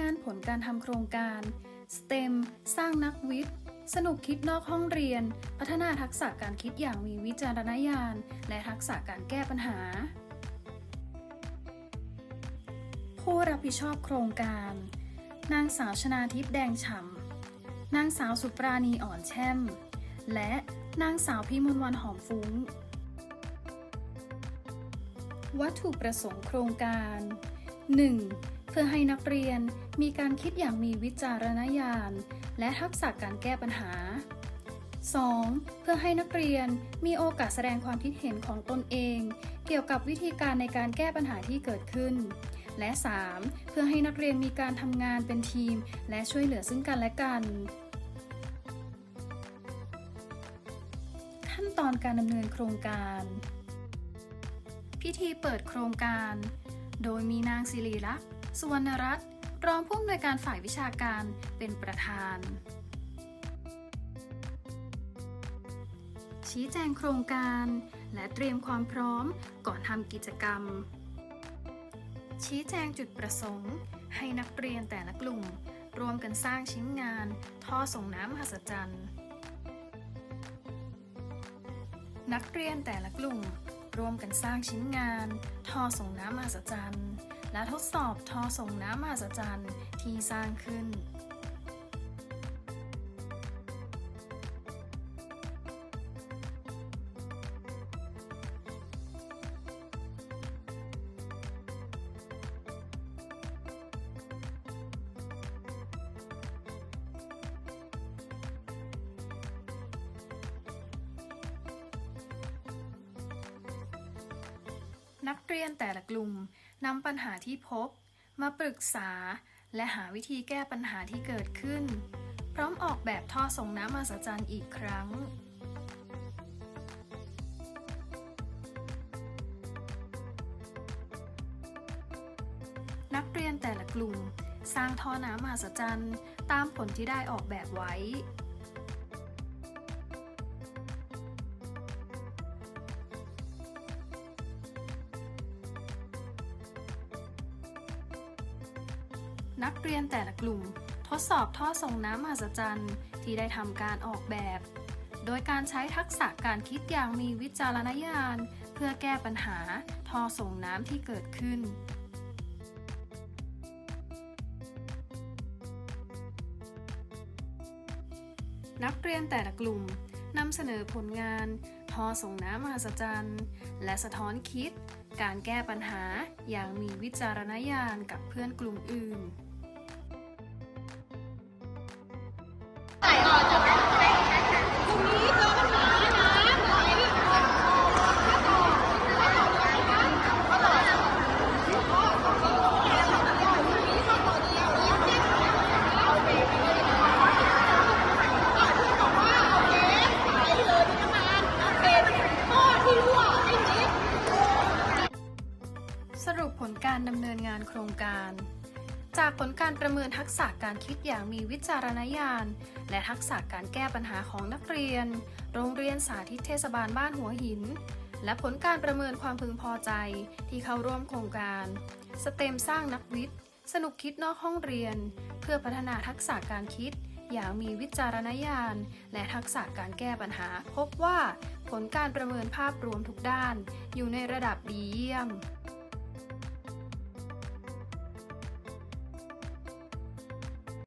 งานผลการทำโครงการ STEM สร้างนักวิทย์ สนุกคิดนอกห้องเรียน พัฒนาทักษะการคิดอย่างมีวิจารณญาณ และทักษะการแก้ปัญหา ผู้รับผิดชอบโครงการ นางสาวชนาทิพย์แดงฉ่ำนางสาวสุปราณีอ่อนแช่ม และนางสาวพิมลวันหอมฟุ้ง วัตถุประสงค์โครงการ 1. เพื่อให้นักเรียนมีการคิดอย่างมีวิจารณญาณ และทักษะการแก้ปัญหา 2. เพื่อให้นักเรียนมีโอกาสแสดงความคิดเห็นของตนเอง เกี่ยวกับวิธีการในการแก้ปัญหาที่เกิดขึ้น และ 3. เพื่อให้นักเรียนมีการทำงานเป็นทีม และช่วยเหลือซึ่งกันและกัน ขั้นตอนการดำเนินโครงการ พิธีเปิดโครงการ โดยมีนางศิริลักษณ์สุวรรณรัตน์รองผู้อำนวยการฝ่ายวิชาการเป็นประธาน ชี้แจงโครงการและเตรียมความพร้อมก่อนทำกิจกรรม ชี้แจงจุดประสงค์ ให้นักเรียนแต่ละกลุ่มรวมกันสร้างชิ้นงาน ท่อส่งน้ำมหัศจรรย์ นักเรียนแต่ละกลุ่ม ร่วมกันสร้างชิ้นงานท่อส่งน้ำมหัศจรรย์ และทดสอบท่อส่งน้ำมหัศจรรย์ที่สร้างขึ้น นักเรียนแต่ละกลุ่มนำปัญหาที่พบ มาปรึกษา และหาวิธีแก้ปัญหาที่เกิดขึ้น พร้อมออกแบบท่อส่งน้ำมหัศจรรย์อีกครั้ง นักเรียนแต่ละกลุ่ม สร้างท่อน้ำมหัศจรรย์ ตามผลที่ได้ออกแบบไว้ นักเรียนแต่ละกลุ่ม ทดสอบท่อส่งน้ำมหัศจรรย์ ที่ได้ทำการออกแบบ โดยการใช้ทักษะการคิดอย่างมีวิจารณญาณ เพื่อแก้ปัญหาท่อส่งน้ำที่เกิดขึ้นนักเรียนแต่ละกลุ่มนำเสนอผลงาน ท่อส่งน้ำมหัศจรรย์ และสะท้อนคิด การแก้ปัญหาอย่างมีวิจารณญาณกับเพื่อนกลุ่มอื่นานโครงการ จากผลการประเมินทักษะการคิดอย่างมีวิจารณญาณ และทักษะการแก้ปัญหาของนักเรียน โรงเรียนสาธิตเทศบาลบ้านหัวหิน และผลการประเมินความพึงพอใจที่เข้าร่วมโครงการสเต็มสร้างนักวิทย์ สนุกคิดนอกห้องเรียน เพื่อพัฒนาทักษะการคิดอย่างมีวิจารณญาณ และทักษะการแก้ปัญหา พบว่าผลการประเมินภาพรวมทุกด้าน อยู่ในระดับดีเยี่ยม